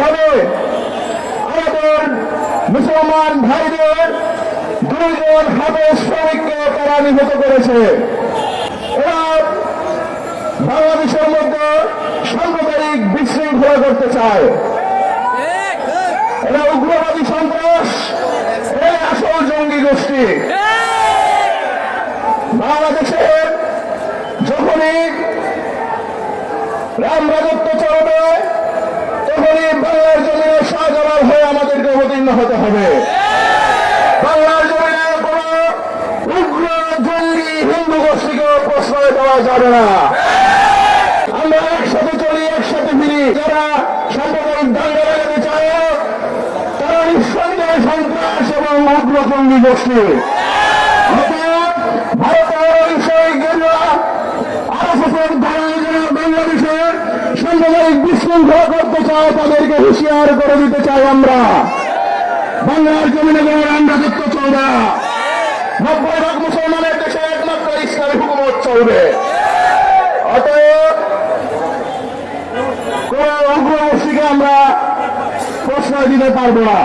ভাবে আমাদের মুসলমান ভাইদের দুইজন হাতে শ্রমিককে তারা নিহত করেছে। এরা বাংলাদেশের মধ্যে সাংবাদিক বিশৃঙ্খলা করতে চায়। এরা উগ্রবাদী সন্ত্রাস এই আসল জঙ্গি গোষ্ঠী। বাংলাদেশের যখনই রাম রাজত্ব হয়ে আমাদেরকে অবতীর্ণ হতে হবে। হিন্দু গোষ্ঠীকে প্রশ্রয় দেওয়া যাবে না। আমরা একসাথে চলি, একসাথে ফিরি। যারা সাম্প্রদায়িক দাঙ্গা লাগাতে চায়, তারা নিঃসন্দেহে সন্ত্রাস এবং উগ্র গোষ্ঠী। ভারতের ঐশ্বরিক গেরুয়া আরএসএসের ধারণা যারা সাম্প্রদায়িক বিশৃঙ্খলা করতে চায়, তাদেরকে হুঁশিয়ার করে দিতে চাই আমরা। বাংলার জমিনে কোনো রান্নাযুক্ত চলবে না। নব্বই ভাগ মুসলমানের দেশে একমাত্র ইসলামী হুকুমত চলবে। অতএব কোন উগ্র আমরা প্রশ্রয় দিতে পারব না।